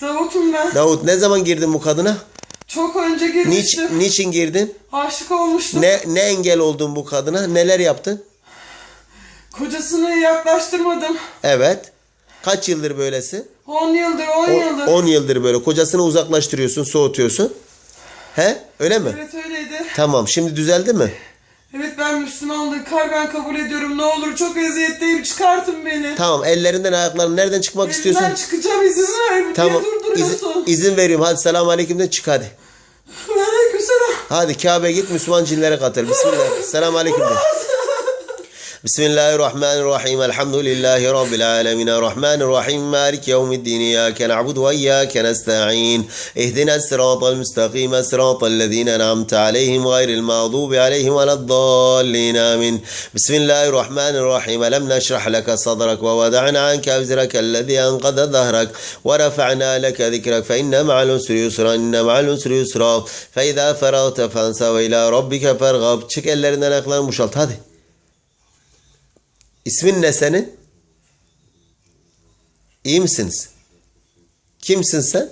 Davut'um ben. Davut ne zaman girdin bu kadına? Çok önce girmiştim. Niçin, niçin girdin? Aşık olmuştum. Ne ne engel oldun bu kadına? Neler yaptın? Kocasını yaklaştırmadım. Evet. Kaç yıldır böylesin? 10 yıldır, 10 yıldır. 10 yıldır böyle. Kocasını uzaklaştırıyorsun, soğutuyorsun. He? Öyle mi? Evet öyleydi. Tamam. Şimdi düzeldi mi? Evet ben Müslümanlığı kalben kabul ediyorum. Ne olur çok eziyetteyim. Çıkartın beni. Tamam. Ellerinden ayaklarından nereden çıkmak istiyorsun? Elimden çıkacağım izin ver. Tamam. Niye durduruyorsun? İzin, izin veriyorum. Hadi selamun aleyküm de çık hadi. Aleykümselam. Hadi Kabe'ye git Müslüman cinlere katıl. Bismillah. Selamun aleyküm de. بسم الله الرحمن الرحيم الحمد لله رب العالمين الرحمن الرحيم مالك يوم الدين إياك نعبد وإياك نستعين اهدنا الصراط المستقيم صراط الذين أنعمت عليهم غير المغضوب عليهم ولا الضالين آمين بسم الله الرحمن الرحيم ألم نشرح لك صدرك ووضعنا عنك أوزرك الذي أنقض ظهرك ورفعنا لك ذكرك فإن مع العسر يسرا إن مع العسر يسرا فإذا فرغت فانصب إلى ربك فارغب Çık ellerinden ayaklarını boşalt hadi. İsmin ne senin? İyi misiniz? Kimsin sen?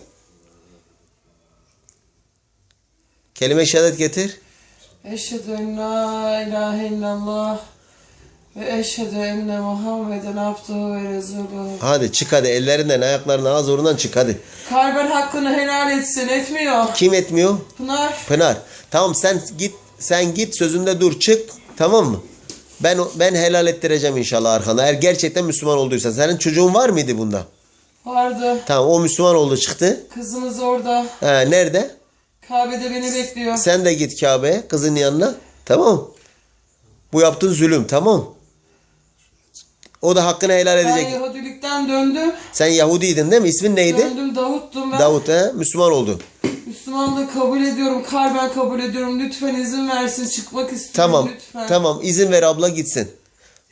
Kelime-i şehadet getir. Eşhedü en la ilahe illallah ve eşhedü enne Muhammeden abduhu ve rezuluhu. Hadi çık hadi ellerinden ayaklarından ağzından çık hadi. Kalben hakkını helal etsin. Etmiyor. Kim etmiyor? Pınar. Pınar. Tamam sen git sen git sözünde dur çık tamam mı? Ben ben helal ettireceğim inşallah arkana. Eğer gerçekten Müslüman olduysan. Senin çocuğun var mıydı bunda? Vardı. Tamam o Müslüman oldu çıktı. Kızımız orada. Ha, nerede? Kabe'de beni bekliyor. Sen de git Kabe'ye kızın yanına. Tamam. Bu yaptığın zulüm tamam. O da hakkını helal Ben edecek. Yahudilikten döndüm. Sen Yahudiydin değil mi? İsmin neydi? Döndüm Davut'tum ben. Davut he? Müslüman oldu. Müslümanlığı kabul ediyorum. Kalben kabul ediyorum. Lütfen izin versin. Çıkmak istiyorum. Tamam. Lütfen. Tamam izin ver abla gitsin.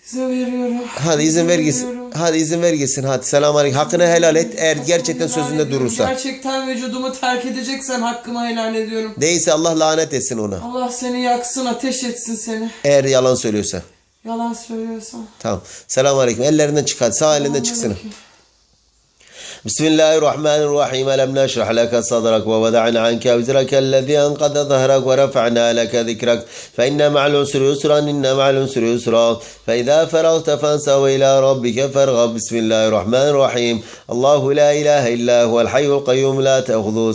İzin veriyorum. Hadi izin ver gitsin. Hadi izin ver gitsin. Hadi selam aleyküm. Hakkını helal et. Eğer gerçekten Helal sözünde ediyorum. durursa. Gerçekten vücudumu terk edeceksen hakkımı helal ediyorum. Değilse Allah lanet etsin ona. Allah seni yaksın, ateş etsin seni. Eğer yalan söylüyorsa. Yalan söylüyorsan. Tamam. Selam aleyküm. Ellerinden çık hadi. Sağ elinden çıksın. بسم الله الرحمن الرحيم. ألم نشرح لك صدرك ووضعنا عنك وزرك الذي أنقض ظهرك ورفعنا لك ذكرك. فإن مع العسر يسرا إن مع العسر يسرا. فإذا فرغت فانصب إلى ربك فارغب. بسم الله الرحمن الرحيم. الله لا إله إلا هو الحي القيوم لا تأخذه